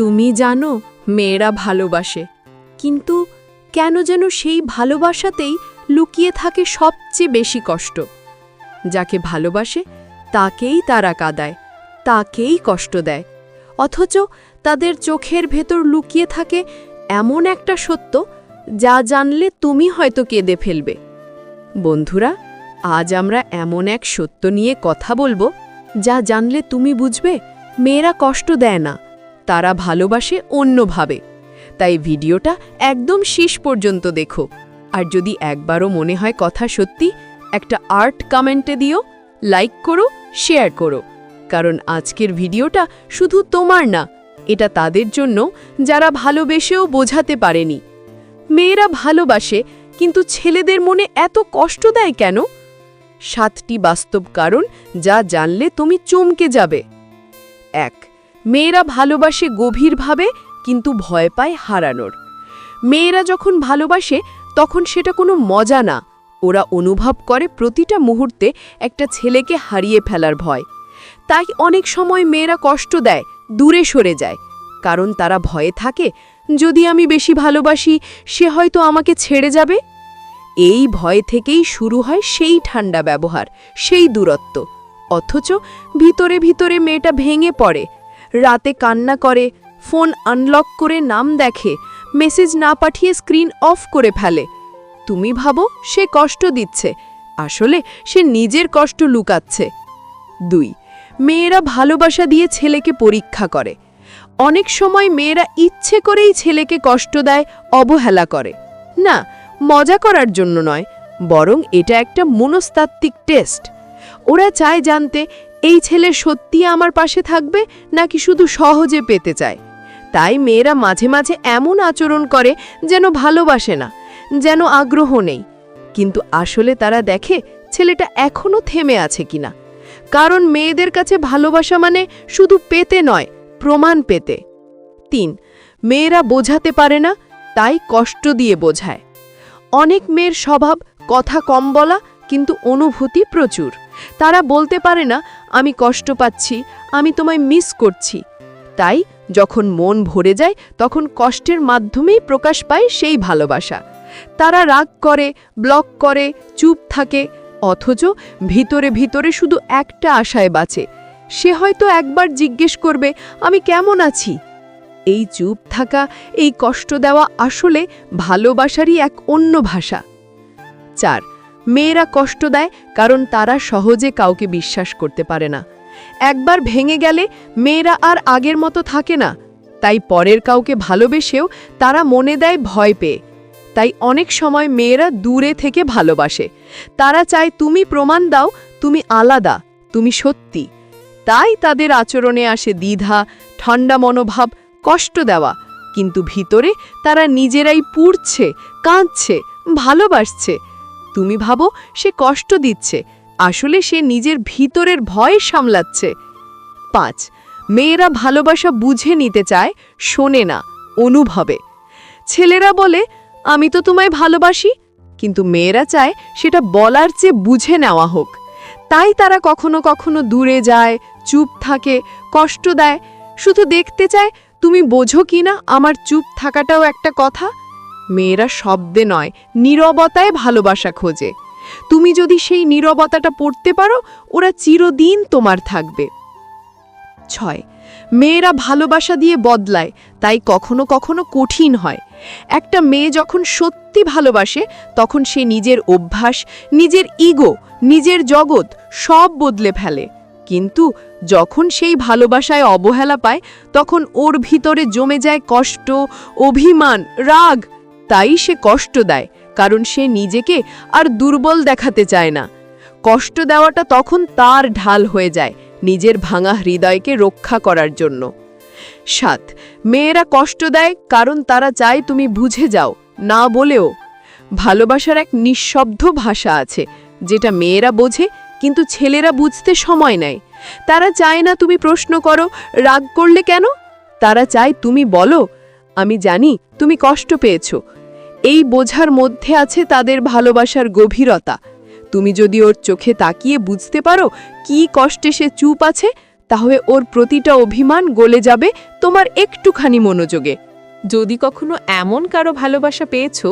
তুমি জানো, মেয়েরা ভালোবাসে। কিন্তু কেন যেন সেই ভালোবাসাতেই লুকিয়ে থাকে সবচেয়ে বেশি কষ্ট। যাকে ভালোবাসে, তাকেই তারা কাদায়, তাকেই কষ্ট দেয়। অথচ তাদের চোখের ভেতর লুকিয়ে থাকে এমন একটা সত্য, যা জানলে তুমি হয়তো কেঁদে ফেলবে। বন্ধুরা, আজ আমরা এমন এক সত্য নিয়ে কথা বলব, যা জানলে তুমি বুঝবে, মেয়েরা কষ্ট দেয় না। তারা ভালোবাসে অন্যভাবে। তাই ভিডিওটা একদম শেষ পর্যন্ত দেখো। আর যদি একবারও মনে হয় কথা সত্যি, একটা আর্ট কমেন্টে দিও, লাইক করো, শেয়ার করো। কারণ আজকের ভিডিওটা শুধু তোমার না, এটা তাদের জন্য যারা ভালোবেসেও বোঝাতে পারেনি। মেয়েরা ভালোবাসে, কিন্তু ছেলেদের মনে এত কষ্ট দেয় কেন? সাতটি বাস্তব কারণ যা জানলে তুমি চমকে যাবে। এক মেয়েরা ভালোবাসে গভীরভাবে, কিন্তু ভয় পায় হারানোর। মেয়েরা যখন ভালোবাসে, তখন সেটা কোনো মজা না। ওরা অনুভব করে প্রতিটা মুহূর্তে একটা ছেলেকে হারিয়ে ফেলার ভয়। তাই অনেক সময় মেয়েরা কষ্ট দেয়, দূরে সরে যায়। কারণ তারা ভয়ে থাকে, যদি আমি বেশি ভালোবাসি, সে হয়তো আমাকে ছেড়ে যাবে? এই ভয় থেকেই শুরু হয় সেই ঠান্ডা ব্যবহার, সেই দূরত্ব। অথচ ভিতরে ভিতরে মেয়েটা ভেঙে পড়ে রাতে কান্না করে, ফোন আনলক করে নাম দেখে মেসেজ না পাঠিয়ে স্ক্রিন অফ করে ফেলে। তুমি ভাবো সে কষ্ট দিচ্ছে, আসলে সে নিজের কষ্ট লুকাচ্ছে। দুই, মেয়েরা ভালোবাসা দিয়ে ছেলেকে পরীক্ষা করে। অনেক সময় মেয়েরা ইচ্ছে করেই ছেলেকে কষ্ট দেয়, অবহেলা করে। না, মজা করার জন্য নয়, বরং এটা একটা মনস্তাত্ত্বিক টেস্ট ওরা চায় জানতে এই ছেলে সত্যি আমার পাশে থাকবে নাকি শুধু সহজে পেতে চায়? তাই মেয়েরা মাঝে মাঝে এমন আচরণ করে যেন ভালোবাসে না, যেন আগ্রহ নেই। কিন্তু আসলে তারা দেখে ছেলেটা এখনও থেমে আছে কিনা। কারণ মেয়েদের কাছে ভালোবাসা মানে শুধু পেতে নয়, প্রমাণ পেতে। তিন, মেয়েরা বোঝাতে পারে না, তাই কষ্ট দিয়ে বোঝায়। অনেক মেয়ের স্বভাব কথা কম বলা, কিন্তু অনুভূতি প্রচুর। তারা বলতে পারে না আমি কষ্ট পাচ্ছি, আমি তোমায় মিস করছি। তাই যখন মন ভরে যায়, তখন কষ্টের মাধ্যমেই প্রকাশ পায় সেই ভালোবাসা। তারা রাগ করে ব্লক করে, চুপ থাকে, অথচ ভিতরে ভিতরে শুধু একটা আশায় বাঁচে। সে হয়তো একবার জিজ্ঞেস করবে, আমি কেমন আছি? এই চুপ থাকা, এই কষ্ট দেওয়া আসলে ভালোবাসারই এক অন্য ভাষা। চার মেয়েরা কষ্ট দেয় কারণ তারা সহজে কাউকে বিশ্বাস করতে পারে না। একবার ভেঙে গেলে মেয়েরা আর আগের মতো থাকে না। তাই পরের কাউকে ভালোবেসেও তারা মনে দেয় ভয় পেয়ে। তাই অনেক সময় মেয়েরা দূরে থেকে ভালোবাসে। তারা চায়, তুমি প্রমাণ দাও, তুমি আলাদা, তুমি সত্যি। তাই তাদের আচরণে আসে দ্বিধা, ঠান্ডা মনোভাব, কষ্ট দেওয়া। কিন্তু ভিতরে তারা নিজেরাই পুড়ছে, কাঁদছে, ভালোবাসছে। তুমি ভাবো সে কষ্ট দিচ্ছে। আসলে সে নিজের ভিতরের ভয় সামলাচ্ছে। পাঁচ, মেয়েরা ভালোবাসা বুঝে নিতে চায়, শোনে না, অনুভবে। ছেলেরা বলে, আমি তো তোমায় ভালোবাসি। কিন্তু মেয়েরা চায় সেটা বলার চেয়ে বুঝে নেওয়া হোক। তাই তারা কখনো কখনো দূরে যায়, চুপ থাকে, কষ্ট দেয়। শুধু দেখতে চায়, তুমি বোঝো কি না, আমার চুপ থাকাটাও একটা কথা? মেয়েরা শব্দে নয়, নীরবতায় ভালোবাসা খোঁজে। তুমি যদি সেই নীরবতাটা পড়তে পারো, ওরা চিরদিন তোমার থাকবে। ছয়, মেয়েরা ভালোবাসা দিয়ে বদলায়, তাই কখনো কখনো কঠিন হয়। একটা মেয়ে যখন সত্যি ভালোবাসে, তখন সে নিজের অভ্যাস, নিজের ইগো, নিজের জগৎ সব বদলে ফেলে। কিন্তু যখন সেই ভালোবাসায় অবহেলা পায়, তখন ওর ভিতরে জমে যায় কষ্ট, অভিমান, রাগ তাই সে কষ্ট দেয়, কারণ সে নিজেকে আর দুর্বল দেখাতে চায় না। কষ্ট দেওয়াটা তখন তার ঢাল হয়ে যায়, নিজের ভাঙা হৃদয়কে রক্ষা করার জন্য। সাত, মেয়েরা কষ্ট দেয়, কারণ তারা চায় তুমি বুঝে যাও, না বলেও। ভালোবাসার এক নিঃশব্দ ভাষা আছে, যেটা মেয়েরা বোঝে, কিন্তু ছেলেরা বুঝতে সময় নেয়। তারা চায় না তুমি প্রশ্ন করো, রাগ করলে কেন? তারা চায় তুমি বলো, আমি জানি তুমি কষ্ট পেয়েছ এই বোঝার মধ্যে আছে তাদের ভালোবাসার গভীরতা। তুমি যদি ওর চোখে তাকিয়ে বুঝতে পারো কি কষ্টে সে চুপ আছে, তাহলে ওর প্রতিটা অভিমান গলে যাবে তোমার একটুখানি মনোযোগে। যদি কখনো এমন কারও ভালোবাসা পেয়েছ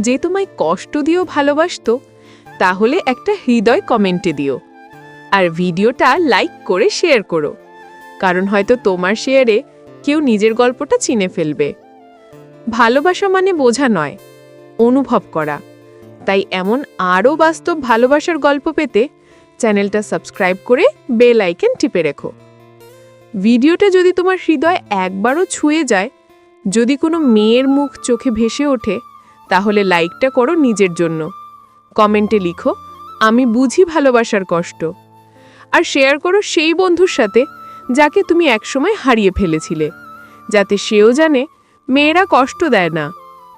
যে তোমায় কষ্ট দিয়েও ভালোবাসত, তাহলে একটা হৃদয় কমেন্টে দিও। আর ভিডিওটা লাইক করে শেয়ার করো। কারণ হয়তো তোমার শেয়ারে কেউ নিজের গল্পটা চিনে ফেলবে। ভালোবাসা মানে বোঝা নয়। অনুভব করা। তাই এমন আরও বাস্তব ভালোবাসার গল্প পেতে চ্যানেলটা সাবস্ক্রাইব করে বেল আইকন টিপে রেখো। ভিডিওটা যদি তোমার হৃদয় একবারও ছুঁয়ে যায়, যদি কোনো মেয়ের মুখ চোখে ভেসে ওঠে, তাহলে লাইকটা করো নিজের জন্য। কমেন্টে লিখো, আমি বুঝি ভালোবাসার কষ্ট। আর শেয়ার করো সেই বন্ধুর সাথে যাকে তুমি একসময় হারিয়ে ফেলেছিলে, যাতে সেও জানে মেয়েরা কষ্ট দেয় না।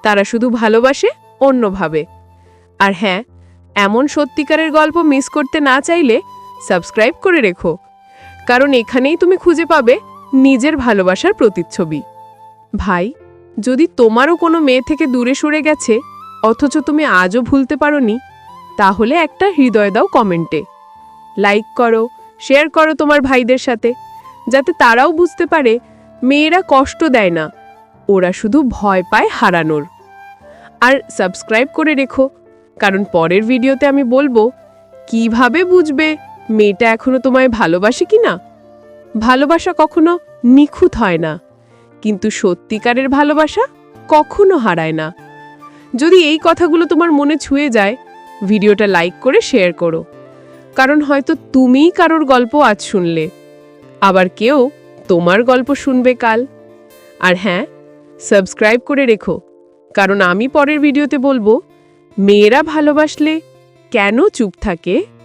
তারা শুধু ভালোবাসে অন্যভাবে আর হ্যাঁ এমন সত্যিকারের গল্প মিস করতে না চাইলে সাবস্ক্রাইব করে রেখো। কারণ এখানেই তুমি খুঁজে পাবে নিজের ভালোবাসার প্রতিচ্ছবি। ভাই, যদি তোমারও কোনো মেয়ে থেকে দূরে সরে গেছে, অথচ তুমি আজও ভুলতে পারোনি, তাহলে একটা হৃদয় দাও কমেন্টে। লাইক করো, শেয়ার করো তোমার ভাইদের সাথে, যাতে তারাও বুঝতে পারে মেয়েরা কষ্ট দেয় না, ওরা শুধু ভয় পায় হারানোর। আর সাবস্ক্রাইব করে রেখো। কারণ পরের ভিডিওতে আমি বলব, কীভাবে বুঝবে মেয়েটা এখনও তোমায় ভালোবাসে কি না ভালোবাসা কখনো নিখুঁত হয় না, কিন্তু সত্যিকারের ভালোবাসা কখনো হারায় না। যদি এই কথাগুলো তোমার মনে ছুঁয়ে যায়, ভিডিওটা লাইক করে শেয়ার করো। কারণ হয়তো তুমিই কারোর গল্প আজ শুনলে, আবার কেউ তোমার গল্প শুনবে কাল। আর হ্যাঁ সাবস্ক্রাইব করে রেখো। কারণ আমি পরের ভিডিওতে বলব মেয়েরা ভালোবাসলে কেন চুপ থাকে?